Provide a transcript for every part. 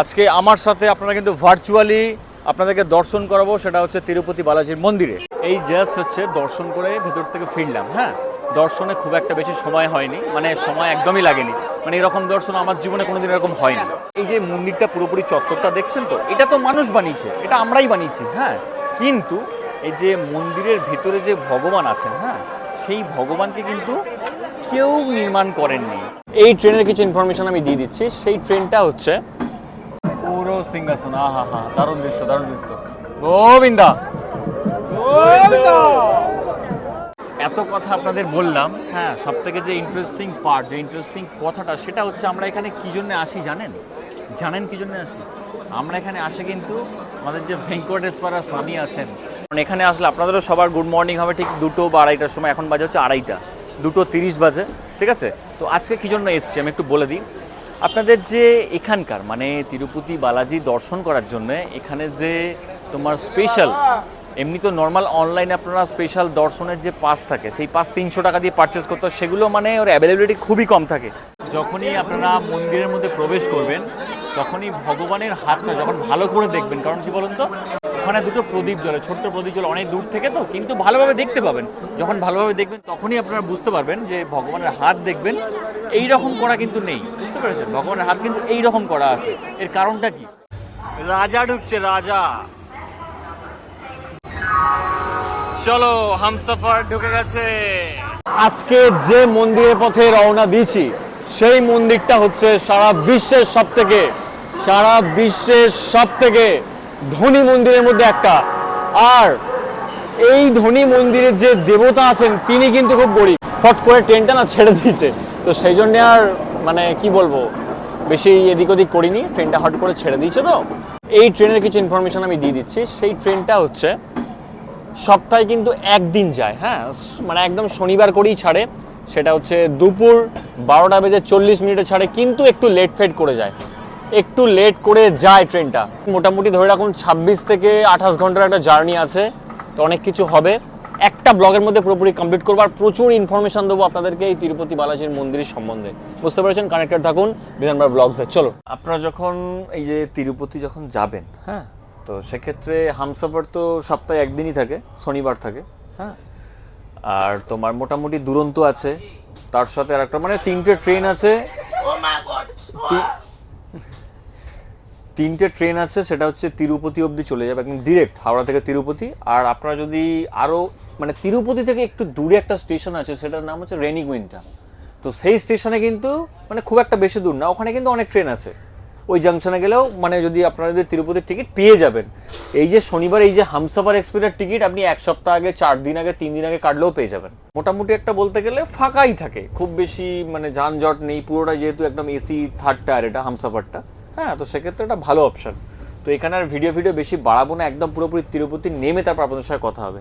আজকে আমার সাথে আপনারা কিন্তু ভার্চুয়ালি আপনাদেরকে দর্শন করাবো, সেটা হচ্ছে তিরুপতি বালাজির মন্দিরে। এই জাস্ট হচ্ছে দর্শন করে ভেতর থেকে ফিরলাম হ্যাঁ? দর্শনে খুব একটা বেশি সময় হয়নি মানে সময় একদমই লাগেনি। মানে এরকম দর্শন আমার জীবনে কোনোদিন এরকম হয়নি। এই যে মন্দিরটা পুরোপুরি চত্বরটা দেখছেন তো, এটা তো মানুষ বানিয়েছে, এটা আমরাই বানিয়েছি হ্যাঁ? কিন্তু এই যে মন্দিরের ভিতরে যে ভগবান আছেন হ্যাঁ? সেই ভগবানকে কিন্তু কেউ নির্মাণ করেননি। এই ট্রেনের কিছু ইনফরমেশন আমি দিয়ে দিচ্ছি। সেই ট্রেনটা হচ্ছে পুরো সিংহাসন আহা হা দারুণ দৃশ্য দারুণ দৃশ্য। গোবিন্দা! এত কথা আপনাদের বললাম হ্যাঁ সব থেকে যে ইন্টারেস্টিং পার্ট যে ইন্টারেস্টিং কথাটা সেটা হচ্ছে আমরা এখানে কি জন্য আসি জানেন? জানেন কি জন্য আসি? আমরা এখানে আসে কিন্তু আমাদের যে ভেঙ্কটেশ্বরা স্বামী আছেন। কারণ এখানে আসলে আপনাদেরও সবার গুড মর্নিং হবে ঠিক দুটো বা আড়াইটার সময় এখন বাজে হচ্ছে আড়াইটা। দুটো তিরিশ বাজে ঠিক আছে? তো আজকে কি জন্য এসছি আমি একটু বলে দিই। আপনাদের যে এখানকার মানে তিরুপতি বালাজি দর্শন করার জন্য, এখানে যে তোমার স্পেশাল এমনি তো নর্মাল অনলাইনে আপনারা স্পেশাল দর্শনের যে পাস থাকে, সেই পাস তিনশো টাকা দিয়ে পারচেস করতে সেগুলো মানে ওর অ্যাভেলেবিলিটি খুবই কম থাকে। যখনই আপনারা মন্দিরের মধ্যে প্রবেশ করবেন, তখনই ভগবানের হাতটা যখন ভালো করে দেখবেন, কারণ কি বলুন তো? ওখানে দুটো প্রদীপ জ্বলে ছোট্ট প্রদীপ জ্বলে অনেক দূর থেকে তো কিন্তু ভালোভাবে দেখতে পাবেন। যখন ভালোভাবে দেখবেন তখনই আপনারা বুঝতে পারবেন যে ভগবানের হাত দেখবেন এই রকম করা কিন্তু নেই বুঝতে পেরেছেন? ভগবানের হাত কিন্তু এই রকম করা আছে। এর কারণটা কি? রাজা ঢুকছে রাজা। চলো হামসফার ঢুকে গেছে। আজকে যে মন্দিরের পথে রওনা দিয়েছি সেই মন্দিরটা হচ্ছে সারা বিশ্বের সব থেকে সারা বিশ্বের সব থেকে ধনী মন্দিরের মধ্যে একটা। আর এই ধনী মন্দিরের যে দেবতা আছেন, তিনি কিন্তু খুব গরিব। ফট করে ট্রেনটা না ছেড়ে দিয়েছে। তো সেই জন্যে আর মানে কি বলব, বেশি এদিক ওদিক করিনি। ট্রেনটা হট করে ছেড়ে দিয়েছে তো। এই ট্রেনের কিছু ইনফরমেশন আমি দিয়ে দিচ্ছি। সেই ট্রেনটা হচ্ছে, সপ্তাহে কিন্তু একদিন যায় হ্যাঁ? মানে একদম শনিবার করেই ছাড়ে। সেটা হচ্ছে দুপুর বারোটা বেজে চল্লিশ মিনিটে ছাড়ে, কিন্তু একটু লেট ফেট করে যায়। একটু লেট করে যায় ট্রেনটা মোটামুটি ধরে রাখুন ছাব্বিশ থেকে আঠাশ ঘণ্টার একটা জার্নি আছে তো অনেক কিছু হবে। একটা ব্লগের মধ্যে পুরোপুরি কমপ্লিট করব আর প্রচুর ইনফরমেশন দেবো আপনাদেরকে এই তিরুপতি বালাজির মন্দিরের সম্বন্ধে। বুঝতে পেরেছেন? কানেক্টেড থাকুন বিধানবার ব্লগসে চলো আপনারা যখন এই যে তিরুপতি যখন যাবেন হ্যাঁ? তো সেক্ষেত্রে হামসাফার তো সপ্তাহে একদিনই থাকে শনিবার থাকে হ্যাঁ? আর তোমার মোটামুটি দুরন্ত আছে তার সাথে আর একটা মানে তিনটে ট্রেন আছে। তি- তিনটে ট্রেন আছে, সেটা হচ্ছে তিরুপতি অবধি চলে যাবে, একদম ডিরেক্ট হাওড়া থেকে তিরুপতি। আর আপনারা যদি আরও মানে তিরুপতি থেকে একটু দূরে একটা স্টেশন আছে, সেটার নাম হচ্ছে রেনিগুইনটা তো সেই স্টেশনে কিন্তু মানে খুব একটা বেশি দূর না, ওখানে কিন্তু অনেক ট্রেন আছে। ওই জাংশনে গেলেও মানে যদি আপনারা যদি তিরুপতির টিকিট পেয়ে যাবেন, এই যে শনিবার, এই যে হামসাফার এক্সপ্রেসের টিকিট আপনি এক সপ্তাহ আগে, চার দিন আগে, তিন দিন আগে কাটলেও পেয়ে যাবেন। মোটামুটি একটা বলতে গেলে ফাঁকাই থাকে, খুব বেশি মানে যানজট নেই পুরোটা যেহেতু একদম এসি থার্ড টায়ার এটা হামসাফারটা। হ্যাঁ তো সেক্ষেত্রে এটা ভালো অপশন তো এখানে আর ভিডিও ভিডিও বেশি বাড়াবো না, একদম পুরোপুরি তিরুপতি নেমে তারপর আপনাদের সাথে কথা হবে।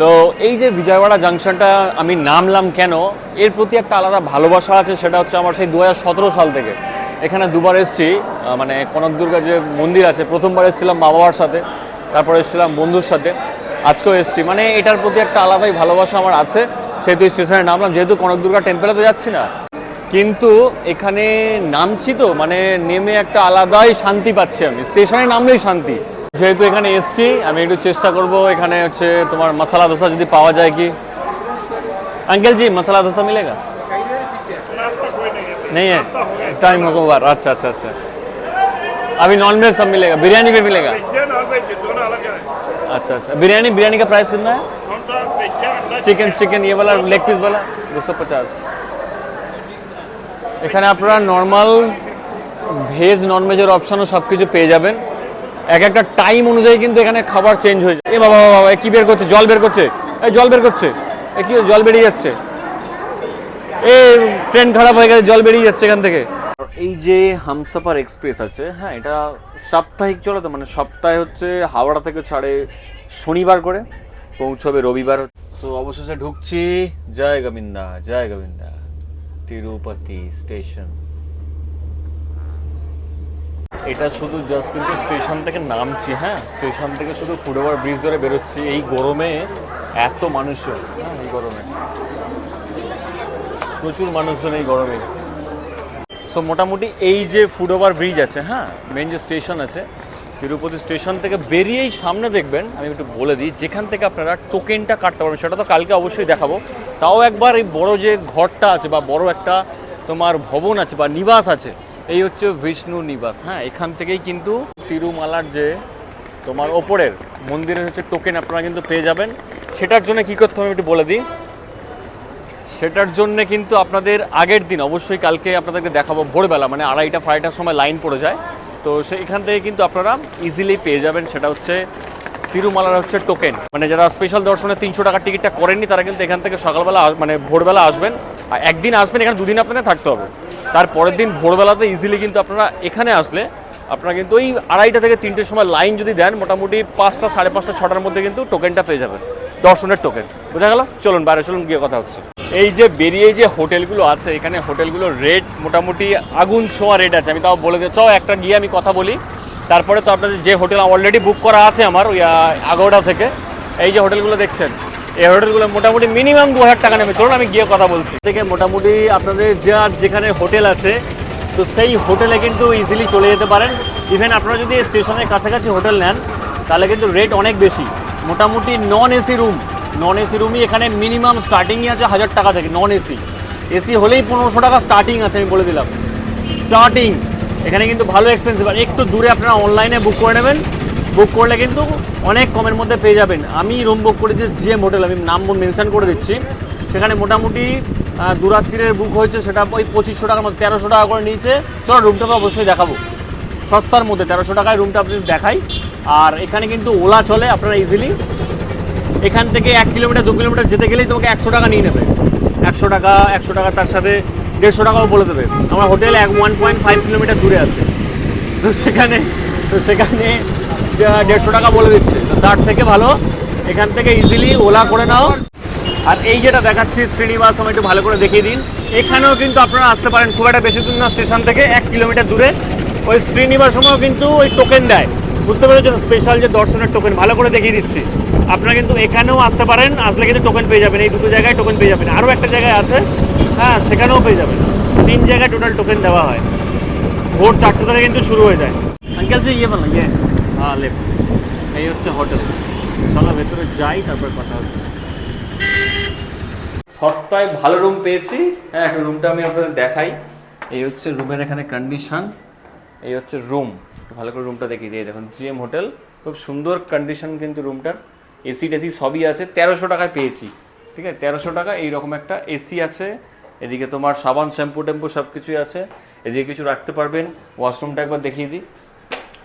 তো এই যে বিজয়ওয়াড়া জাংশনটা আমি নামলাম কেন, এর প্রতি একটা আলাদা ভালোবাসা আছে, সেটা হচ্ছে আমার সেই দু হাজার সতেরো সাল থেকে। এখানে দুবার এসেছি মানে কনক দুর্গা যে মন্দির আছে, প্রথমবার এসেছিলাম মা বাবার সাথে, তারপর এসেছিলাম বন্ধুর সাথে, আজকেও এসেছি। মানে এটার প্রতি একটা আলাদাই ভালোবাসা আমার আছে। সেহেতু স্টেশনে নামলাম যেহেতু কনক দুর্গা টেম্পেলে তো যাচ্ছি না কিন্তু এখানে নামছি তো মানে নেমে একটা আলাদাই শান্তি পাচ্ছি আমি স্টেশনে নামলেই শান্তি যেহেতু এখানে এসছি আমি একটু চেষ্টা করব এখানে হচ্ছে তোমার মশলা ধোসা যদি পাওয়া যায় কি अंकल जी मसाला डोसा मिलेगा नहीं है टाइम होगा बार अच्छा अच्छा अच्छा अभी नॉन वेज सब मिलेगा बिरयानी भी मिलेगा वेज और वेज दोनों अलग है अच्छा अच्छा बिरयानी बिरयानी का प्राइस कितना है कौन सा वेज है अंडा চিকেন চিকেন ইয়ে বলা লেগ পিস বলা দুশো পঁচাশ এখানে আপনারা নর্মাল ভেজ নন ভেজের অপশানও সব কিছু পেয়ে যাবেন। এক একটা টাইম অনুযায়ী কিন্তু এখানে খাবার চেঞ্জ হয়ে যায়। এ বাবা বাবা কী বের করছে? জল বের করছে। এই জল বের করছে। এ কি, জল বেরিয়ে যাচ্ছে। এ ট্রেন খারাপ হয়ে গেছে, জল বেরিয়ে যাচ্ছে এখান থেকে। এই যে হামসাফার এক্সপ্রেস আছে হ্যাঁ এটা সাপ্তাহিক চলে তো মানে সপ্তাহে হচ্ছে হাওড়া থেকে ছাড়ে শনিবার করে। পৌঁছবে রবিবার। সো অবশেষে ঢুকছি। জয় গোবিন্দা জয় গোবিন্দা। তিরুপতি স্টেশন। এটা শুধু জাস্ট কিন্তু স্টেশন থেকে নামছি হ্যাঁ? স্টেশন থেকে শুধু ফুট ওভার ব্রিজ ধরে বেরোচ্ছি। এই গরমে এত মানুষজন হ্যাঁ? এই গরমে। প্রচুর মানুষজন এই গরমে। সো মোটামুটি এই যে ফুড ওভার ব্রিজ আছে হ্যাঁ? মেন যে স্টেশন আছে তিরুপতি স্টেশন থেকে বেরিয়েই সামনে দেখবেন, আমি একটু বলে দিই, যেখান থেকে আপনারা টোকেনটা কাটতে পারবেন, সেটা তো কালকে অবশ্যই দেখাবো। তাও একবার এই বড় যে ঘরটা আছে বা বড় একটা তোমার ভবন আছে বা নিবাস আছে, এই হচ্ছে বিষ্ণু নিবাস। হ্যাঁ এখান থেকেই কিন্তু তিরুমালার যে তোমার ওপরের মন্দিরের হচ্ছে টোকেন আপনারা কিন্তু পেয়ে যাবেন। সেটার জন্য কী করতে হবে একটু বলে দিই। সেটার জন্য কিন্তু আপনাদের আগের দিন, অবশ্যই কালকে আপনাদেরকে দেখাবো ভোরবেলা মানে আড়াইটা ফাড়াইটার সময় লাইন পড়ে যায়। তো সেইখান থেকে কিন্তু আপনারা ইজিলি পেয়ে যাবেন। সেটা হচ্ছে তিরুমালার হচ্ছে টোকেন মানে যারা স্পেশাল দর্শনে তিনশো টাকার টিকিটটা করেননি, তারা কিন্তু এখান থেকে সকালবেলা মানে ভোরবেলা আসবেন। আর একদিন আসবেন, এখানে দুদিন আপনাদের থাকতে হবে। তার পরের দিন ভোরবেলাতে ইজিলি কিন্তু আপনারা এখানে আসলে আপনারা কিন্তু ওই আড়াইটা থেকে তিনটের সময় লাইন যদি দেন, মোটামুটি পাঁচটা, সাড়ে পাঁচটা, ছটার মধ্যে কিন্তু টোকেনটা পেয়ে যাবেন। দর্শনের টোকেন বোঝা গেল? চলুন, বাইরে চলুন, গিয়ে কথা হচ্ছে। এই যে বেরিয়ে যে হোটেলগুলো আছে, এখানে হোটেলগুলোর রেট মোটামুটি আগুন ছোঁয়া রেট আছে। আমি তাও বলে দিই চাও একটা গিয়ে আমি কথা বলি। তারপরে তো আপনাদের যে হোটেল অলরেডি বুক করা আছে আমার, ওই আগোড়া থেকে, এই যে হোটেলগুলো দেখছেন, এই হোটেলগুলো মোটামুটি মিনিমাম দু হাজার টাকা নেবে। চলুন আমি গিয়ে কথা বলছি। থেকে মোটামুটি আপনাদের যার যেখানে হোটেল আছে, তো সেই হোটেলে কিন্তু ইজিলি চলে যেতে পারেন। ইভেন আপনারা যদি স্টেশনের কাছাকাছি হোটেল নেন, তাহলে কিন্তু রেট অনেক বেশি। মোটামুটি non AC room non AC রুমই এখানে মিনিমাম স্টার্টিংই আছে হাজার টাকা থেকে নন এসি এসি হলেই পনেরোশো টাকা স্টার্টিং আছে, আমি বলে দিলাম। স্টার্টিং এখানে কিন্তু ভালো এক্সপেন্সিভ আর একটু দূরে আপনারা অনলাইনে বুক করে নেবেন। বুক করলে কিন্তু অনেক কমের মধ্যে পেয়ে যাবেন। আমি রুম বুক করেছি জিএম হোটেল আমি নাম মেনশন করে দিচ্ছি। সেখানে মোটামুটি দুরাত্রিরের বুক হয়েছে, সেটা ওই পঁচিশশো টাকার মধ্যে, তেরোশো টাকা করে নিয়েছে। চলো রুমটা তো অবশ্যই দেখাবো। সস্তার মধ্যে, তেরোশো টাকায় রুমটা আপনি দেখাই। আর এখানে কিন্তু ওলা চলে, আপনারা ইজিলি এখান থেকে এক কিলোমিটার, দু কিলোমিটার যেতে গেলেই তোমাকে একশো টাকা নিয়ে নেবে। একশো টাকা একশো টাকা তার সাথে দেড়শো টাকাও বলে দেবে। আমার হোটেল এক ওয়ান পয়েন্ট ফাইভ কিলোমিটার দূরে আছে। তো সেখানে তো সেখানে দেড়শো টাকা বলে দিচ্ছে। তো তার থেকে ভালো, এখান থেকে ইজিলি ওলা করে নাও। আর এই যেটা দেখাচ্ছি শ্রীনিবাস আমি একটু ভালো করে দেখিয়ে দিন। এখানেও কিন্তু আপনারা আসতে পারেন খুব একটা বেশি দূর না, স্টেশন থেকে এক কিলোমিটার দূরে। ওই শ্রীনিবাসমও কিন্তু ওই টোকেন দেয়। বুঝতে পেরেছেন স্পেশাল যে দর্শনের টোকেন ভালো করে দেখিয়ে দিচ্ছি। আপনারা কিন্তু এখানেও আসতে পারেন আসলে কিন্তু টোকেন পেয়ে যাবেন এই দুটো জায়গায় টোকেন পেয়ে যাবেন। আরও একটা জায়গায় আছে হ্যাঁ সেখানেও পেয়ে যাবেন। তিন জায়গায় টোটাল টোকেন দেওয়া হয়। ভোর চারটে থেকে কিন্তু শুরু হয়ে যায়। আঙ্কেল যে ইয়ে বলো ইয়ে। হ্যাঁ লেফট এই হচ্ছে হোটেল চলো ভেতরে যাই তারপর কথা হচ্ছে। সস্তায় ভালো রুম পেয়েছি। হ্যাঁ রুমটা আমি আপনাদের দেখাই। এই হচ্ছে রুমের এখানে কন্ডিশন এই হচ্ছে রুম ভালো করে রুমটা দেখিয়ে দিয়ে দেখুন। জিএম হোটেল খুব সুন্দর কন্ডিশন কিন্তু রুমটার এসি টেসি সবই আছে, তেরোশো টাকায় পেয়েছি। ঠিক আছে? তেরোশো টাকা, এইরকম একটা এসি আছে। এদিকে তোমার সাবান, শ্যাম্পু ট্যাম্পু সব কিছুই আছে। এদিকে কিছু রাখতে পারবেন। ওয়াশরুমটা একবার দেখিয়ে দিই।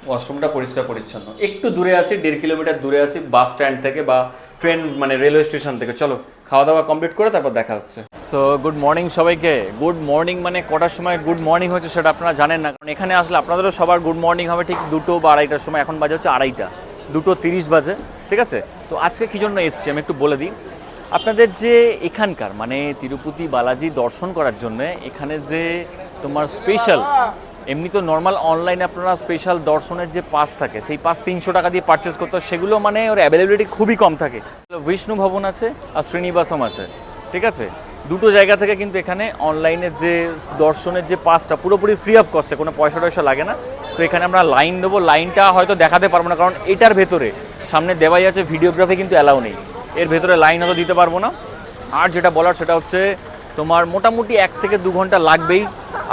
ওয়াশরুমটা পরিষ্কার পরিচ্ছন্ন। একটু দূরে আছি, দেড় কিলোমিটার দূরে আছি বাস স্ট্যান্ড থেকে বা ট্রেন মানে রেলওয়ে স্টেশন থেকে। চলো খাওয়া দাওয়া কমপ্লিট করে তারপর দেখা হচ্ছে। সো গুড মর্নিং সবাইকে। গুড মর্নিং মানে কটার সময় গুড মর্নিং হচ্ছে সেটা আপনারা জানেন না। কারণ এখানে আসলে আপনাদেরও সবার গুড মর্নিং হবে ঠিক দুটো বা আড়াইটার সময়। এখন বাজে হচ্ছে আড়াইটা। দুটো তিরিশ বাজে। ঠিক আছে? তো আজকে কী জন্য এসছি আমি একটু বলে দিই। আপনাদের যে এখানকার মানে তিরুপতি বালাজি দর্শন করার জন্য এখানে যে তোমার স্পেশাল এমনি তো নর্মাল অনলাইনে আপনারা স্পেশাল দর্শনের যে পাস থাকে, সেই পাস তিনশো টাকা দিয়ে পারচেস করতে সেগুলো মানে ওর অ্যাভেলেবিলিটি খুবই কম থাকে। বিষ্ণু ভবন আছে আর শ্রীনিবাসম আছে, ঠিক আছে? দুটো জায়গা থেকে কিন্তু এখানে অনলাইনে যে দর্শনের যে পাসটা পুরোপুরি ফ্রি অফ কস্টে কোনো পয়সা টয়সা লাগে না। তো এখানে আমরা লাইন দেবো লাইনটা হয়তো দেখাতে পারব না, কারণ এটার ভেতরে, সামনে দেওয়াই আছে ভিডিওগ্রাফি কিন্তু অ্যালাউ নেই। এর ভেতরে লাইন হয়তো দিতে পারব না। আর যেটা বলার সেটা হচ্ছে তোমার মোটামুটি এক থেকে দু ঘণ্টা লাগবেই।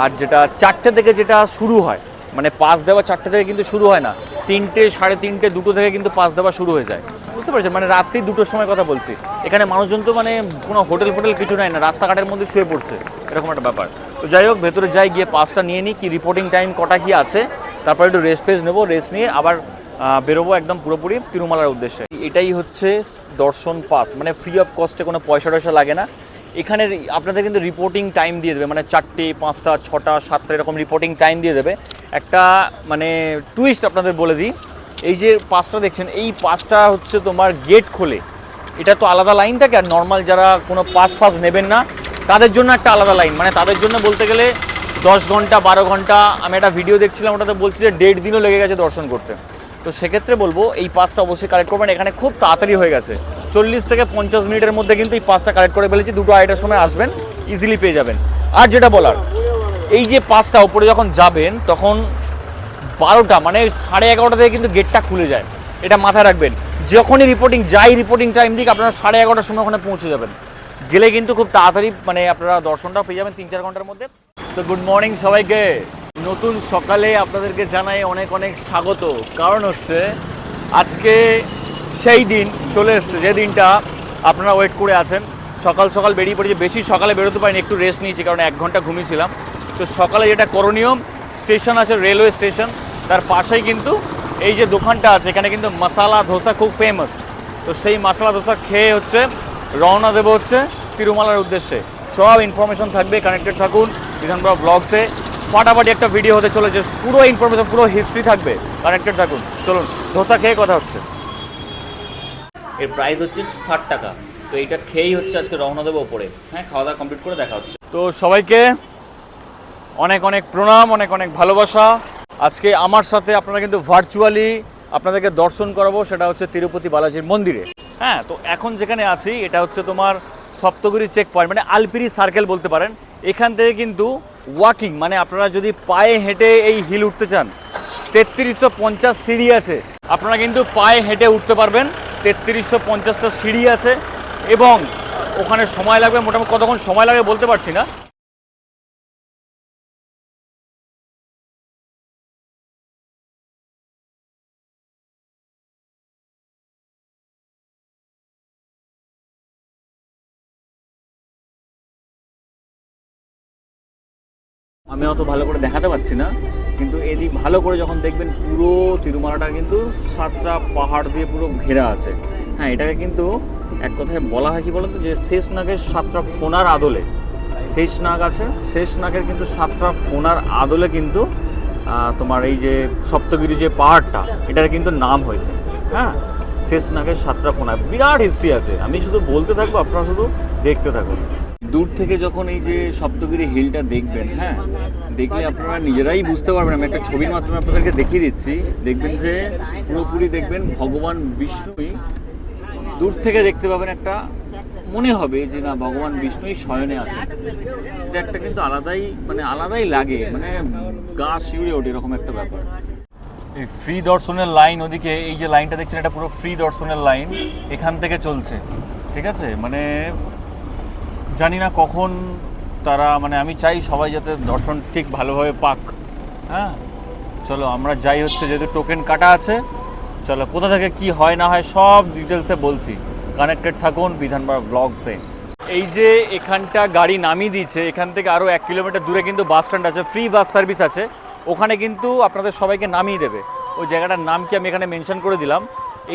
আর যেটা চারটে থেকে যেটা শুরু হয় মানে পাস দেওয়া চারটে থেকে কিন্তু শুরু হয় না, তিনটে, সাড়ে তিনটে, দুটো থেকে কিন্তু পাস দেওয়া শুরু হয়ে যায়। বুঝতে পারছেন? মানে রাত্রি দুটোর সময় কথা বলছি। এখানে মানুষজন তো মানে কোনো হোটেল ফোটেল কিছু নাই না, রাস্তাঘাটের মধ্যে শুয়ে পড়ছে, এরকম একটা ব্যাপার। তো যাই হোক, ভেতরে যাই, গিয়ে পাসটা নিয়ে নিই, কি রিপোর্টিং টাইম কটা কি আছে, তারপর একটু রেস্ট ফেস নেব রেস্ট নিয়ে আবার বেরোবো একদম পুরোপুরি তিরুমালার উদ্দেশ্যে। এটাই হচ্ছে দর্শন পাস মানে ফ্রি অফ কস্টে কোনো পয়সা টয়সা লাগে না। এখানে আপনাদের কিন্তু রিপোর্টিং টাইম দিয়ে দেবে মানে চারটে, পাঁচটা, ছটা, সাতটা এরকম রিপোর্টিং টাইম দিয়ে দেবে। একটা মানে টুইস্ট আপনাদের বলে দিই। এই যে পাঁচটা দেখছেন, এই পাঁচটা হচ্ছে তোমার গেট খোলে। এটা তো আলাদা লাইন থাকে আর নর্মাল যারা কোনো পাস ফাস নেবেন না, তাদের জন্য একটা আলাদা লাইন মানে তাদের জন্য বলতে গেলে দশ ঘণ্টা, বারো ঘণ্টা, আমি একটা ভিডিও দেখছিলাম, ওটাতে বলছি যে দেড় দিনও লেগে গেছে দর্শন করতে। তো সেক্ষেত্রে বলব, এই পাসটা অবশ্যই কালেক্ট করবেন। এখানে খুব তাড়াতাড়ি হয়ে গেছে। চল্লিশ থেকে পঞ্চাশ মিনিটের মধ্যে কিন্তু এই পাসটা কালেক্ট করে ফেলেছি। দুটো আড়াইটার সময় আসবেন ইজিলি পেয়ে যাবেন। আর যেটা বলার, এই যে পাঁচটা উপরে যখন যাবেন, তখন বারোটা মানে সাড়ে এগারোটা থেকে কিন্তু গেটটা খুলে যায়। এটা মাথায় রাখবেন। যখনই রিপোর্টিং যাই রিপোর্টিং টাইম দিক, আপনারা সাড়ে এগারোটার সময় ওখানে পৌঁছে যাবেন। গেলে কিন্তু খুব তাড়াতাড়ি মানে আপনারা দর্শনটা পেয়ে যাবেন তিন চার ঘণ্টার মধ্যে। তো গুড মর্নিং সবাইকে। নতুন সকালে আপনাদেরকে জানাই অনেক অনেক স্বাগত। কারণ হচ্ছে, আজকে সেই দিন চলে এসছে, যে দিনটা আপনারা ওয়েট করে আছেন। সকাল সকাল বেরিয়ে পড়েছি বেশি সকালে বেরোতে পারিনি, একটু রেস্ট নিয়েছি, কারণ এক ঘণ্টা ঘুমিয়েছিলাম। তো সকালে যেটা করণীয় স্টেশন আছে রেলওয়ে স্টেশন তার পাশেই কিন্তু এই যে দোকানটা আছে, এখানে কিন্তু মশালা ধোসা খুব ফেমাস তো সেই মশলা ধোসা খেয়ে হচ্ছে, রওনা দেবো হচ্ছে তিরুমালার উদ্দেশ্যে। সব ইনফরমেশন থাকবে কানেক্টেড থাকুন বিধানপুরা ব্লগসে ফাটাফাটি একটা ভিডিও হতে চলেছে। পুরো ইনফরমেশন পুরো হিস্ট্রি থাকবে। কানেক্টেড থাকুন। চলুন ধোসা খেয়ে কথা হচ্ছে। এর প্রাইস হচ্ছে ষাট টাকা। তো এইটা খেয়েই হচ্ছে আজকে রওনা দেবো ওপরে। হ্যাঁ খাওয়া দাওয়া কমপ্লিট করে দেখা হচ্ছে। তো সবাইকে অনেক অনেক প্রণাম অনেক অনেক ভালোবাসা। আজকে আমার সাথে আপনারা কিন্তু ভার্চুয়ালি আপনাদেরকে দর্শন করাবো সেটা হচ্ছে তিরুপতি বালাজির মন্দিরে। হ্যাঁ তো এখন যেখানে আছি এটা হচ্ছে তোমার সপ্তগুড়ি চেক পয়েন্ট মানে আলপিরি সার্কেল বলতে পারেন। এখান থেকে কিন্তু ওয়াকিং মানে আপনারা যদি পায়ে হেঁটে এই হিল উঠতে চান, তেত্রিশশো পঞ্চাশ সিঁড়ি আছে। আপনারা কিন্তু পায়ে হেঁটে উঠতে পারবেন, তেত্রিশশো পঞ্চাশটা সিঁড়ি আছে এবং ওখানে সময় লাগবে, মোটামুটি কতক্ষণ সময় লাগবে বলতে পারছি না। আমি অত ভালো করে দেখাতে পারছি না, কিন্তু এদিক ভালো করে যখন দেখবেন পুরো তিরুমালাটা কিন্তু সাতটা পাহাড় দিয়ে পুরো ঘেরা আছে। হ্যাঁ এটাকে কিন্তু এক কথায় বলা হয় কি বলতো যে শেষ নাগের সাতটা ফোনার আদলে, শেষ নাগ আছে, শেষ নাগের কিন্তু সাতটা ফোনার আদলে কিন্তু তোমার এই যে সপ্তগিরি যে পাহাড়টা, এটার কিন্তু নাম হয়েছে। হ্যাঁ শেষ নাগের সাতটা ফোনা বিরাট হিস্ট্রি আছে। আমি শুধু বলতে থাকব, আপনারা শুধু দেখতে থাকুন। দূর থেকে যখন এই যে সপ্তগিরি হিলটা দেখবেন হ্যাঁ দেখলে আপনারা নিজেরাই বুঝতে পারবেন। আমি একটা ছবির মাধ্যমে আপনাদেরকে দেখিয়ে দিচ্ছি। দেখবেন যে পুরোপুরি দেখবেন ভগবান বিষ্ণুই দূর থেকে দেখতে পাবেন একটা মনে হবে যে না, ভগবান বিষ্ণুই শয়নে আছে এটা একটা কিন্তু আলাদাই মানে আলাদাই লাগে মানে গা শিউরে ওঠে এরকম একটা ব্যাপার। এই ফ্রি দর্শনের লাইন ওদিকে, এই যে লাইনটা দেখছেন, এটা পুরো ফ্রি দর্শনের লাইন এখান থেকে চলছে। ঠিক আছে? মানে জানি না কখন তারা মানে আমি চাই সবাই যাতে দর্শন ঠিক ভালোভাবে পাক। হ্যাঁ? চলো, আমরা যাই হচ্ছে যেহেতু টোকেন কাটা আছে, চলো, কোথা থেকে কি হয় না হয় সব ডিটেলসে বলছি। কানেক্টেড থাকুন বিধানপাড়া ব্লগসে এই যে এখানটা গাড়ি নামিয়ে দিয়েছে, এখান থেকে আরও এক কিলোমিটার দূরে কিন্তু বাস স্ট্যান্ড আছে ফ্রি বাস সার্ভিস আছে। ওখানে কিন্তু আপনাদের সবাইকে নামিয়ে দেবে। ওই জায়গাটার নাম কি আমি এখানে মেনশন করে দিলাম।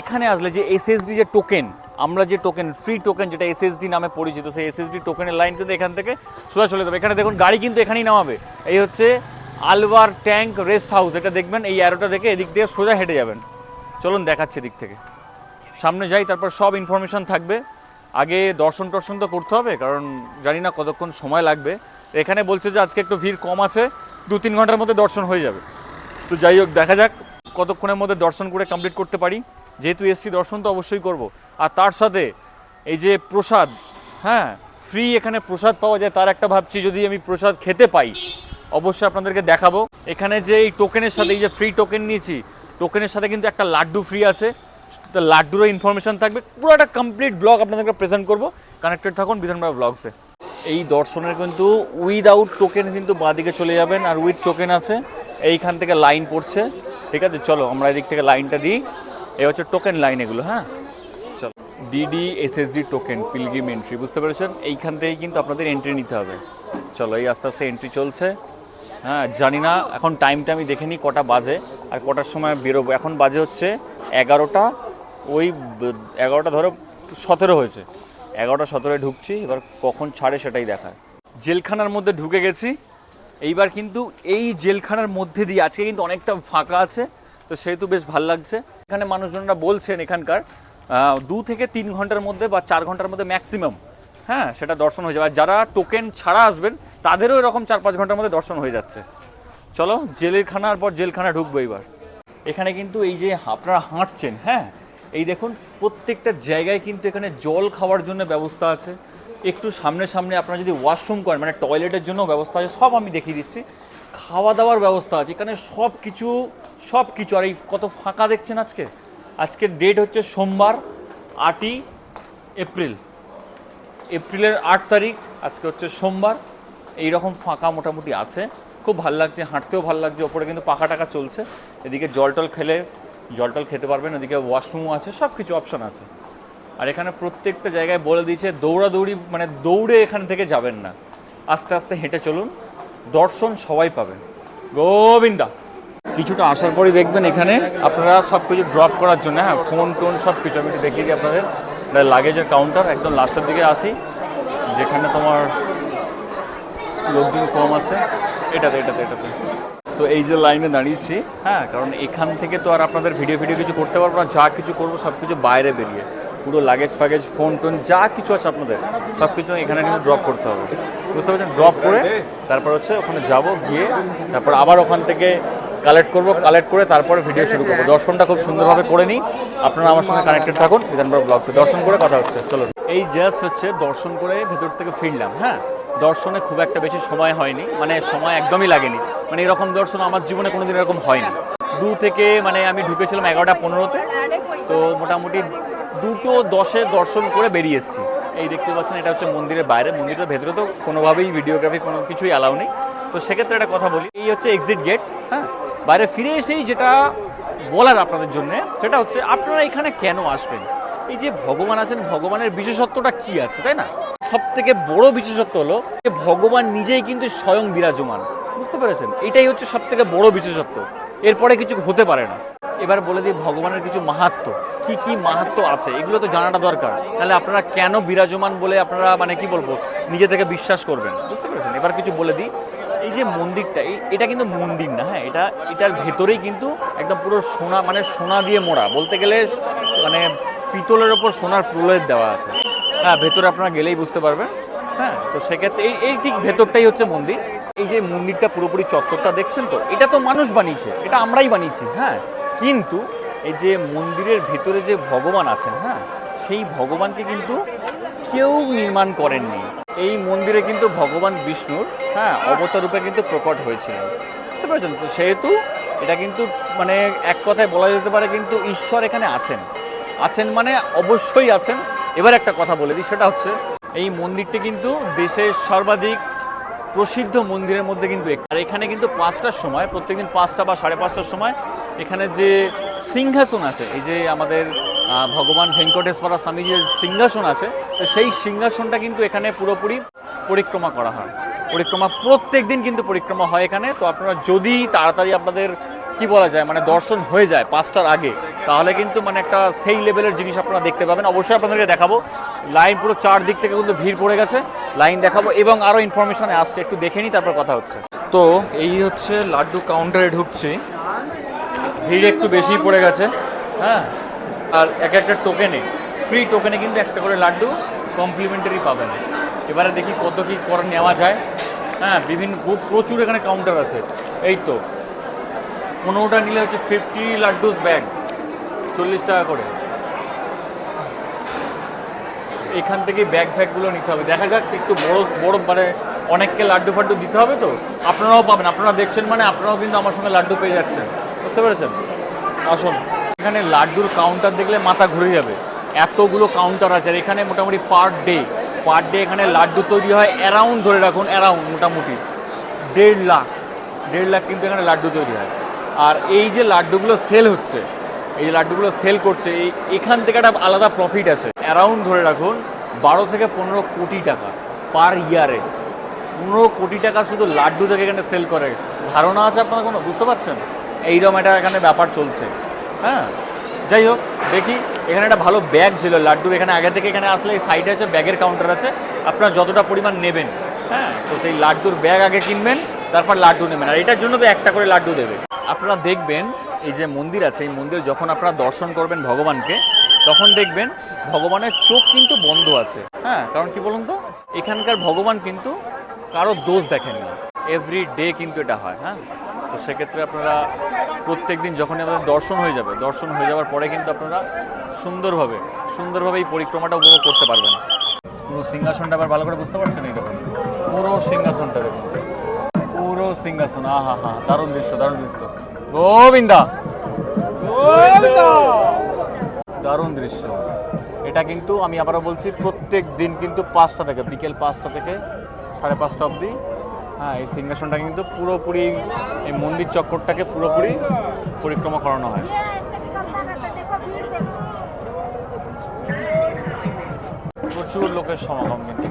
এখানে আসলে যে এসএসডি যে টোকেন আমরা যে টোকেন ফ্রি টোকেন যেটা এসএসডি নামে পরিচিত, সেই এসএসডি টোকেনের লাইন কিন্তু এখান থেকে সোজা চলে যাবে। এখানে দেখুন, গাড়ি কিন্তু এখানেই নামাবে। এই হচ্ছে আলওয়ার ট্যাঙ্ক রেস্ট হাউস। এটা দেখবেন, এই অ্যারোটা দেখে এদিক দিয়ে সোজা হেঁটে যাবেন। চলুন দেখাচ্ছি দিক থেকে। সামনে যাই, তারপর সব ইনফরমেশন থাকবে। আগে দর্শন টর্শন তো করতে হবে, কারণ জানি না কতক্ষণ সময় লাগবে। এখানে বলছে যে আজকে একটু ভিড় কম আছে, দু তিন ঘণ্টার মধ্যে দর্শন হয়ে যাবে। তো যাই হোক, দেখা যাক কতক্ষণের মধ্যে দর্শন করে কমপ্লিট করতে পারি। যেহেতু এসছি, দর্শন তো অবশ্যই করব। আর তার সাথে এই যে প্রসাদ হ্যাঁ ফ্রি এখানে প্রসাদ পাওয়া যায়, তার একটা ভাবছি, যদি আমি প্রসাদ খেতে পাই, অবশ্যই আপনাদেরকে দেখাবো। এখানে যে এই টোকেনের সাথে, এই যে ফ্রি টোকেন নিয়েছি টোকেনের সাথে কিন্তু একটা লাড্ডু ফ্রি আছে। লাড্ডুরও ইনফরমেশন থাকবে। পুরো একটা কমপ্লিট ব্লগ আপনাদেরকে প্রেজেন্ট করব। কানেক্টেড থাকুন বিধানবাড়া ব্লগসে এই দর্শনের কিন্তু উইদাউট টোকেন কিন্তু বাঁদিকে চলে যাবেন, আর উইথ টোকেন আছে। এইখান থেকে লাইন পড়ছে। ঠিক আছে, চলো আমরা এদিক থেকে লাইনটা দিই। এই হচ্ছে টোকেন লাইন এগুলো হ্যাঁ? চলো। DD SSD token pilgrim entry বুঝতে পেরেছেন? এইখান থেকেই কিন্তু আপনাদের এন্ট্রি নিতে হবে। চলো, এই আস্তে আস্তে এন্ট্রি চলছে। হ্যাঁ জানি না, এখন টাইমটা আমি দেখে নিই কটা বাজে। আর কটার সময় বেরোবো? এখন বাজে হচ্ছে এগারোটা। ওই এগারোটা ধরো সতেরো হয়েছে। এগারোটা সতেরোয় ঢুকছি, এবার কখন ছাড়ে সেটাই দেখায়। জেলখানার মধ্যে ঢুকে গেছি। এইবার কিন্তু এই জেলখানার মধ্যে দিয়ে, আজকে কিন্তু অনেকটা ফাঁকা আছে, তো সেহেতু বেশ ভালো লাগছে। এখানে মানুষজনরা বলছেন এখানকার দু থেকে তিন ঘণ্টার মধ্যে বা চার ঘণ্টার মধ্যে ম্যাক্সিমাম হ্যাঁ সেটা দর্শন হয়ে যাবে। আর যারা টোকেন ছাড়া আসবেন, তাদেরও এরকম চার পাঁচ ঘণ্টার মধ্যে দর্শন হয়ে যাচ্ছে। চলো, জেলখানার পর জেলখানা ঢুকবো এবার। এখানে কিন্তু এই যে আপনারা হাঁটছেন হ্যাঁ এই দেখুন, প্রত্যেকটা জায়গায় কিন্তু এখানে জল খাওয়ার জন্য ব্যবস্থা আছে। একটু সামনে সামনে আপনারা যদি ওয়াশরুম করেন মানে টয়লেটের জন্য ব্যবস্থা আছে, সব আমি দেখিয়ে দিচ্ছি। খাওয়া দাওয়ার ব্যবস্থা আছে, এখানে সব কিছু সব কিছু আর এই কত ফাঁকা দেখছেন আজকে? আজকের ডেট হচ্ছে সোমবার আটই এপ্রিল। এপ্রিলের আট তারিখ, আজকে হচ্ছে সোমবার। এই রকম ফাঁকা মোটামুটি আছে। খুব ভালো লাগছে, হাঁটতেও ভালো লাগছে, ওপরে কিন্তু পাখা টাকা চলছে। এদিকে জল টল খেলে, জল টল খেতে পারবেন, ওদিকে ওয়াশরুমও আছে সব কিছু অপশান আছে। আর এখানে প্রত্যেকটা জায়গায় বলে দিয়েছে, দৌড়াদৌড়ি মানে দৌড়ে এখান থেকে যাবেন না। আস্তে আস্তে হেঁটে চলুন, দর্শন সবাই পাবেন গোবিন্দা! কিছুটা আসার পরই দেখবেন এখানে আপনারা সব কিছু ড্রপ করার জন্য হ্যাঁ ফোন টোন সব কিছু আমি একটু দিই আপনাদের। লাগেজের কাউন্টার একদম লাস্টের দিকে আসি। যেখানে তোমার লোকজন কম আছে। এটাতে এটাতে এটাতে। সো এই যে লাইনে দাঁড়িয়েছি হ্যাঁ কারণ এখান থেকে তো আর আপনাদের ভিডিও ভিডিও কিছু করতে পারব না। যা কিছু করব সব কিছু বাইরে বেরিয়ে। পুরো লাগেজ ফাগেজ ফোন টোন, যা কিছু আছে আপনাদের সব কিছু এখানে কিন্তু ড্রপ করতে হবে। বুঝতে পারছেন? ড্রপ করে তারপর হচ্ছে ওখানে যাব, গিয়ে তারপর আবার ওখান থেকে কালেক্ট করব কালেক্ট করে তারপরে ভিডিও শুরু করব। দর্শনটা খুব সুন্দরভাবে করে নিই। আপনারা আমার সঙ্গে কানেক্টেড থাকুন বিধানপুর ব্লগসে দর্শন করে কথা হচ্ছে, চলুন। এই জাস্ট হচ্ছে দর্শন করে ভেতর থেকে ফিরলাম হ্যাঁ? দর্শনে খুব একটা বেশি সময় হয়নি মানে সময় একদমই লাগেনি। মানে এরকম দর্শন আমার জীবনে কোনোদিন এরকম হয়নি। দু থেকে মানে আমি ঢুকেছিলাম এগারোটা পনেরোতে, তো মোটামুটি দুটো দশে দর্শন করে বেরিয়ে এসেছি। এই দেখতে পাচ্ছেন, এটা হচ্ছে মন্দিরের বাইরে। মন্দিরের ভেতরে তো কোনোভাবেই ভিডিওগ্রাফি কোনো কিছুই অ্যালাউ নেই। তো সেক্ষেত্রে একটা কথা বলি, এই হচ্ছে এক্সিট গেট হ্যাঁ? বাইরে ফিরে এসেই যেটা বলার আপনাদের জন্য, সেটা হচ্ছে আপনারা এখানে কেন আসবেন? এই যে ভগবান আছেন, ভগবানের বিশেষত্বটা কি আছে, তাই না? সব থেকে বড় বিশেষত্ব হলো যে ভগবান নিজেই কিন্তু স্বয়ং বিরাজমান। বুঝতে পেরেছেন? এটাই হচ্ছে সব থেকে বড় বিশেষত্ব। এরপরে কিছু হতে পারে না। এবার বলে দিই, ভগবানের কিছু মাহাত্ম। কি কি মাহাত্ম আছে? এগুলো তো জানাটা দরকার। তাহলে আপনারা কেন বিরাজমান বলে আপনারা মানে কি বলব, নিজে থেকে বিশ্বাস করবেন? বুঝতে পেরেছেন? এবার কিছু বলে দিই এই যে মন্দিরটা এটা কিন্তু মন্দির না হ্যাঁ এটা, এটার ভেতরেই কিন্তু একদম পুরো সোনা মানে সোনা দিয়ে মোড়া। বলতে গেলে মানে পিতলের ওপর সোনার প্রলেপ দেওয়া আছে। হ্যাঁ ভেতরে আপনারা গেলেই বুঝতে পারবেন। হ্যাঁ তো সেক্ষেত্রে এই এই ঠিক ভেতরটাই হচ্ছে মন্দির। এই যে মন্দিরটা পুরোপুরি চত্বরটা দেখছেন তো, এটা তো মানুষ বানিয়েছে, এটা আমরাই বানিয়েছি হ্যাঁ। কিন্তু এই যে মন্দিরের ভেতরে যে ভগবান আছেন হ্যাঁ সেই ভগবানকে কিন্তু কেউ নির্মাণ করেননি। এই মন্দিরে কিন্তু ভগবান বিষ্ণুর হ্যাঁ অবতার রূপে কিন্তু প্রকট হয়েছিলেন বুঝতে পারছেন? তো সেহেতু এটা কিন্তু মানে এক কথায় বলা যেতে পারে কিন্তু ঈশ্বর এখানে আছেন। আছেন মানে অবশ্যই আছেন। এবার একটা কথা বলে দিই, সেটা হচ্ছে এই মন্দিরটি কিন্তু দেশের সর্বাধিক প্রসিদ্ধ মন্দিরের মধ্যে কিন্তু। আর এখানে কিন্তু পাঁচটার সময়, প্রত্যেকদিন পাঁচটা বা সাড়ে পাঁচটার সময় এখানে যে সিংহাসন আছে, এই যে আমাদের ভগবান ভেঙ্কটেশ্বরা স্বামীজির সিংহাসন আছে, তো সেই সিংহাসনটা কিন্তু এখানে পুরোপুরি পরিক্রমা করা হয়। পরিক্রমা প্রত্যেক দিন কিন্তু পরিক্রমা হয় এখানে। তো আপনারা যদি তাড়াতাড়ি আপনাদের, কি বলা যায় মানে দর্শন হয়ে যায় পাঁচটার আগে, তাহলে কিন্তু মানে একটা সেই লেভেলের জিনিস আপনারা দেখতে পাবেন। অবশ্যই আপনাদেরকে দেখাবো। লাইন পুরো চারদিক থেকে কিন্তু ভিড় পড়ে গেছে। লাইন দেখাবো এবং আরও ইনফরমেশনে আসছে, একটু দেখে নিই, তারপর কথা হচ্ছে। তো এই হচ্ছে লাড্ডু কাউন্টারে ঢুকছি। ভিড় একটু বেশি পড়ে গেছে। হ্যাঁ। আর এক একটা টোকেনে ফ্রি টোকেনে কিন্তু একটা করে লাড্ডু কমপ্লিমেন্টারি পাবেন। এবারে দেখি কত কী করে নেওয়া যায়। হ্যাঁ বিভিন্ন প্র- প্রচুর এখানে কাউন্টার আছে। এই তো, পনেরোটা নিলে হচ্ছে ফিফটি লাড্ডুস ব্যাগ চল্লিশ টাকা করে। এখান থেকে ব্যাগ ফ্যাগগুলো নিতে হবে। দেখা যাক, একটু বড় বড় মানে অনেককে লাড্ডু ফাড্ডু দিতে হবে তো? আপনারাও পাবেন, আপনারা দেখছেন মানে আপনারাও কিন্তু আমার সঙ্গে লাড্ডু পেয়ে যাচ্ছেন। বুঝতে পেরেছেন? আসুন। এখানে লাড্ডুর কাউন্টার দেখলে মাথা ঘুরে যাবে। এতগুলো কাউন্টার আছে আর এখানে মোটামুটি পার ডে পার ডে এখানে লাড্ডু তৈরি হয় অ্যারাউন্ড ধরে রাখুন অ্যারাউন্ড মোটামুটি দেড় লাখ দেড় লাখ কিন্তু এখানে লাড্ডু তৈরি হয়। আর এই যে লাড্ডুগুলো সেল হচ্ছে, এই লাড্ডুগুলো সেল করছে, এই এখান থেকে একটা আলাদা প্রফিট আছে। অ্যারাউন্ড ধরে রাখুন, বারো থেকে পনেরো কোটি টাকা পার ইয়ারে পনেরো কোটি টাকা শুধু লাড্ডু থেকে এখানে সেল করে। ধারণা আছে আপনার কোনো? বুঝতে পারছেন? এইরকম একটা এখানে ব্যাপার চলছে। হ্যাঁ যাই হোক, দেখি, এখানে একটা ভালো ব্যাগ ছিল, লাড্ডুর। এখানে আগে থেকে এখানে আসলে সাইডে আছে, ব্যাগের কাউন্টার আছে। আপনারা যতটা পরিমাণ নেবেন হ্যাঁ তো সেই লাড্ডুর ব্যাগ আগে কিনবেন, তারপর লাড্ডু নেবেন। আর এটার জন্য তো একটা করে লাড্ডু দেবে। আপনারা দেখবেন, এই যে মন্দির আছে, এই মন্দির যখন আপনারা দর্শন করবেন ভগবানকে, তখন দেখবেন ভগবানের চোখ কিন্তু বন্ধ আছে। হ্যাঁ কারণ কি বলুন তো? এখানকার ভগবান কিন্তু কারও দোষ দেখেন না এভরি ডে কিন্তু এটা হয় হ্যাঁ? তো সেক্ষেত্রে আপনারা প্রত্যেক দিন যখনই আপনাদের দর্শন হয়ে যাবে দর্শন হয়ে যাওয়ার পরে কিন্তু আপনারা সুন্দরভাবে সুন্দরভাবে এই পরিক্রমাটা উপভোগ করতে পারবেন। পুরো সিংহাসনটা আবার ভালো করে বুঝতে পারছেন এই দেখুন। পুরো সিংহাসনটা দেখুন। পুরো সিংহাসন আহা হা হা দারুণ দৃশ্য দারুণ দৃশ্য। গোবিন্দা! গোবিন্দা! দারুণ দৃশ্য। এটা কিন্তু আমি আবারও বলছি প্রত্যেক দিন কিন্তু পাঁচটা থেকে বিকেল পাঁচটা থেকে সাড়ে পাঁচটা অবধি হ্যাঁ এই সিংহাসনটা কিন্তু পুরোপুরি, এই মন্দির চক্করটাকে পুরোপুরি পরিক্রমা করানো হয়। প্রচুর লোকের সমাগম কিন্তু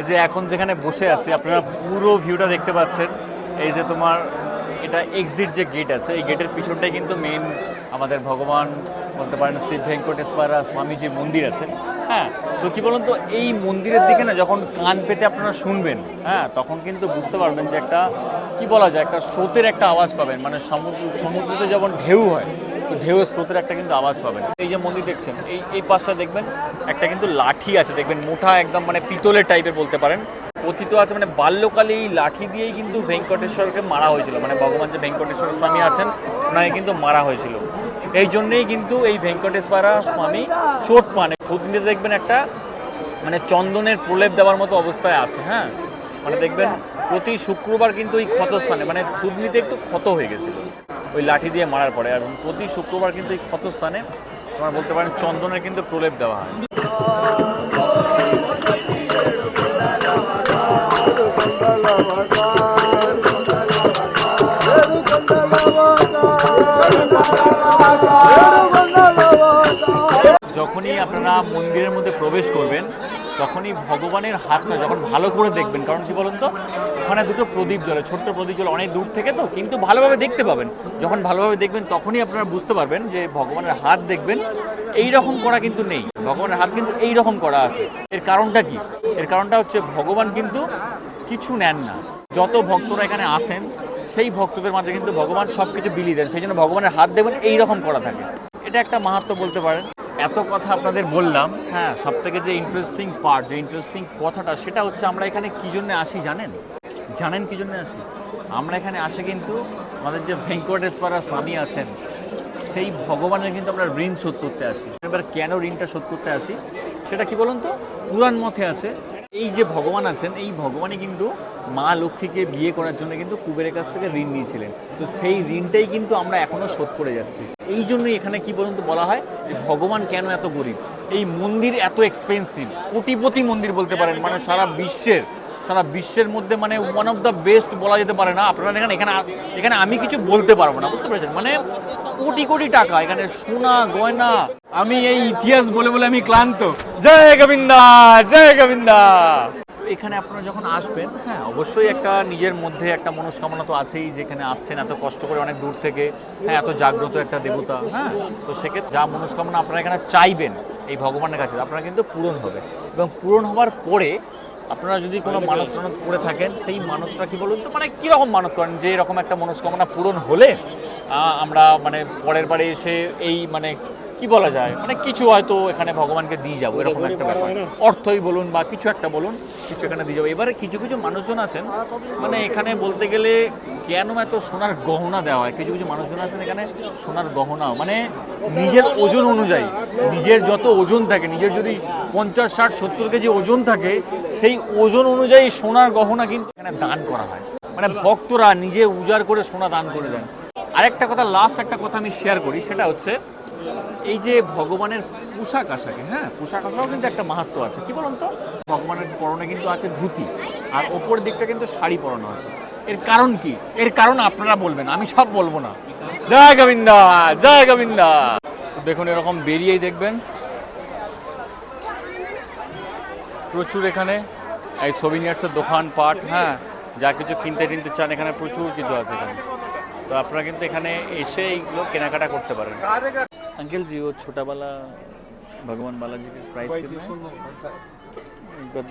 এই যে এখন যেখানে বসে আছি, আপনারা পুরো ভিউটা দেখতে পাচ্ছেন। এই যে তোমার, এটা এক্সিট যে গেট আছে, এই গেটের পিছনটাই কিন্তু মেন আমাদের ভগবান বলতে পারেন শ্রী ভেঙ্কটেশ্বর স্বামীজির মন্দির আছে। হ্যাঁ তো কি বলুন তো, এই মন্দিরের দিকে না যখন কান পেতে আপনারা শুনবেন হ্যাঁ তখন কিন্তু বুঝতে পারবেন যে একটা, কি বলা যায়, একটা স্রোতের একটা আওয়াজ পাবেন। মানে সমুদ্র, সমুদ্রতে যেমন ঢেউ হয়, তো ঢেউয়ের স্রোতের একটা কিন্তু আওয়াজ পাবেন। এই যে মন্দির দেখছেন, এই এই পাশটা দেখবেন, একটা কিন্তু লাঠি আছে, দেখবেন মোটা একদম মানে পিতলের টাইপের বলতে পারেন। কথিত আছে মানে বাল্যকালে এই লাঠি দিয়েই কিন্তু ভেঙ্কটেশ্বরকে মারা হয়েছিল। মানে ভগবান যে ভেঙ্কটেশ্বর স্বামী আছেন, ওনাকে কিন্তু মারা হয়েছিল। এই জন্যেই কিন্তু এই ভেঙ্কটেশ্বরা স্বামী চোট মানে খুদিনে দেখবেন একটা মানে চন্দনের প্রলেপ দেওয়ার মতো অবস্থায় আছে হ্যাঁ? মানে দেখবেন প্রতি শুক্রবার কিন্তু ওই ক্ষতস্থানে মানে খুদনিতে একটু ক্ষত হয়ে গেছিল। ওই লাঠি দিয়ে মারার পরে, এবং প্রতি শুক্রবার কিন্তু এই ক্ষতস্থানে তোমার বলতে পারেন চন্দনের কিন্তু প্রলেপ দেওয়া হয়। আপনারা মন্দিরের মধ্যে প্রবেশ করবেন, তখনই ভগবানের হাতটা যখন ভালো করে দেখবেন, কারণ কি বলুন তো? ওখানে দুটো প্রদীপ জ্বলে, ছোট্ট প্রদীপ জ্বলে, অনেক দূর থেকে তো, কিন্তু ভালোভাবে দেখতে পাবেন। যখন ভালোভাবে দেখবেন, তখনই আপনারা বুঝতে পারবেন যে ভগবানের হাত দেখবেন এই রকম করা কিন্তু নেই। ভগবানের হাত কিন্তু এই রকম করা আছে। এর কারণটা কি? এর কারণটা হচ্ছে ভগবান কিন্তু কিছু নেন না। যত ভক্তরা এখানে আসেন, সেই ভক্তদের মাঝে কিন্তু ভগবান সব কিছু বিলিয়ে দেন। সেই জন্য ভগবানের হাত দেবেন এইরকম করা থাকে। এটা একটা মাহাত্ম বলতে পারেন। এত কথা আপনাদের বললাম হ্যাঁ সব থেকে যে ইন্টারেস্টিং পার্ট যে ইন্টারেস্টিং কথাটা, সেটা হচ্ছে আমরা এখানে কী জন্য আসি জানেন? জানেন কী জন্যে আসি? আমরা এখানে আসে কিন্তু আমাদের যে ভেঙ্কটেশ্বরা স্বামী আছেন, সেই ভগবানের কিন্তু আমরা ঋণ শোধ করতে আসি। এবার কেন ঋণটা শোধ করতে আসি? সেটা কি বলুন তো? পুরাণ মতে আছে এই যে ভগবান আছেন, এই ভগবানই কিন্তু মা লক্ষ্মীকে বিয়ে করার জন্য কিন্তু কুবেরের কাছ থেকে ঋণ নিয়েছিলেন। তো সেই ঋণটাই কিন্তু আমরা এখনও শোধ করে যাচ্ছি। এই জন্যই এখানে কি পর্যন্ত বলা হয় যে ভগবান কেন এত গরিব? এই মন্দির এত এক্সপেন্সিভ কোটিপতি মন্দির বলতে পারেন মানে সারা বিশ্বের সারা বিশ্বের মধ্যে মানে ওয়ান অফ দ্য বেস্ট বলা যেতে পারে না। আপনারা এখানে এখানে এখানে আমি কিছু বলতে পারব না, বুঝতে পেরেছেন? মানে কোটি কোটি টাকা, এখানে সোনা, গয়না, আমি এই ইতিহাস বলে বলে আমি ক্লান্ত। জয় গোবিন্দা জয় গোবিন্দা। এখানে আপনারা যখন আসবেন হ্যাঁ অবশ্যই একটা নিজের মধ্যে একটা মনস্কামনা তো আছেই, যেখানে আসছেন, এত কষ্ট করে অনেক দূর থেকে হ্যাঁ এত জাগ্রত একটা দেবতা হ্যাঁ তো সেক্ষেত্রে যা মনস্কামনা আপনারা এখানে চাইবেন, এই ভগবানের কাছে, আপনারা কিন্তু পূরণ হবে এবং পূরণ হওয়ার পরে আপনারা যদি কোনো মানত টানত করে থাকেন সেই মানতটা কি বলুন তো? মানে কীরকম মানত করেন? যে এরকম একটা মনস্কামনা পূরণ হলে আমরা মানে পরের বারে এসে এই মানে কি বলা যায়? মানে কিছু হয়তো এখানে ভগবানকে দিয়ে যাব এরকম একটা ব্যাপার। অর্থই বলুন বা কিছু একটা বলুন কিছু এখানে দিয়ে যাব। এবারে কিছু কিছু মানুষজন আছেন মানে এখানে বলতে গেলে কেন এত সোনার গহনা দেওয়া হয়? কিছু কিছু মানুষজন আছেন এখানে সোনার গহনাও মানে নিজের ওজন অনুযায়ী নিজের যত ওজন থাকে নিজের যদি পঞ্চাশ ষাট সত্তর কেজি ওজন থাকে সেই ওজন অনুযায়ী সোনার গহনা কিন্তু এখানে দান করা হয়। মানে ভক্তরা নিজে উজাড় করে সোনা দান করে দেন। আরেকটা কথা লাস্ট একটা কথা আমি শেয়ার করি সেটা হচ্ছে এই যে ভগবানের পোশাক আশাকে হ্যাঁ? পোশাক আশাও কিন্তু একটা মাহাত্ম আছে। কি বলুন তো? ভগবানের পরনে কিন্তু আছে ধুতি আর ওপর দিকটা কিন্তু শাড়ি পরানো আছে। এর কারণ কি? এর কারণ আপনারা বলবেন আমি সব বলব না। জয় গোবিন্দা জয় গোবিন্দা। দেখুন এরকম বেরিয়েই দেখবেন। প্রচুর এখানে এই সোভিনিয়ার্সের দোকান পাট হ্যাঁ? যা কিছু কিনতে টিনতে চান এখানে প্রচুর কিছু আছে এখানে। তো আপনারা কিন্তু এখানে এসে এইগুলো কেনাকাটা করতে পারেন अंकल जी वो छोटा वाला भगवान बालाजी की प्राइस कितना है इनका-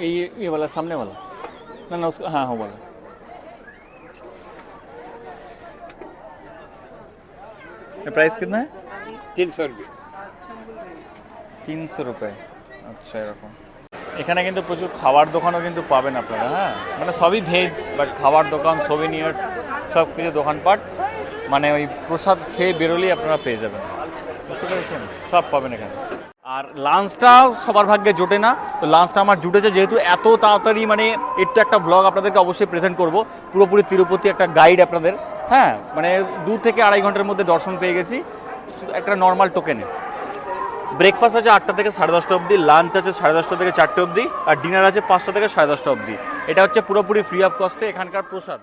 ये ये- ये वाला सामने वाला ना ना उसका हाँ हाँ वाला ये प्राइस कितना है तीन सौ रुपये তিনশো রুপে আচ্ছা এরকম এখানে কিন্তু প্রচুর খাবার দোকানও কিন্তু পাবেন আপনারা হ্যাঁ? মানে সবই ভেজ বাট খাবার দোকান সোভিনিয়ার্স সব কিছু দোকানপাট মানে ওই প্রসাদ খেয়ে বেরোলেই আপনারা পেয়ে যাবেন। বুঝতে পেরেছেন? সব পাবেন এখানে। আর লাঞ্চটা সবার ভাগ্যে জোটে না, তো লাঞ্চটা আমার জুটেছে যেহেতু এত তাড়াতাড়ি মানে একটু একটা ব্লগ আপনাদেরকে অবশ্যই প্রেজেন্ট করব, পুরোপুরি তিরুপতি একটা গাইড আপনাদের হ্যাঁ? মানে দু থেকে আড়াই ঘণ্টার মধ্যে দর্শন পেয়ে গেছি, একটা নর্মাল টোকেনে ব্রেকফাস্ট আছে আটটা থেকে সাড়ে দশটা অবধি লাঞ্চ আছে সাড়ে দশটা থেকে চারটে অবধি, আর ডিনার আছে পাঁচটা থেকে সাড়ে দশটা অবধি। এটা হচ্ছে পুরোপুরি ফ্রি অফ কস্টে এখানকার প্রসাদ।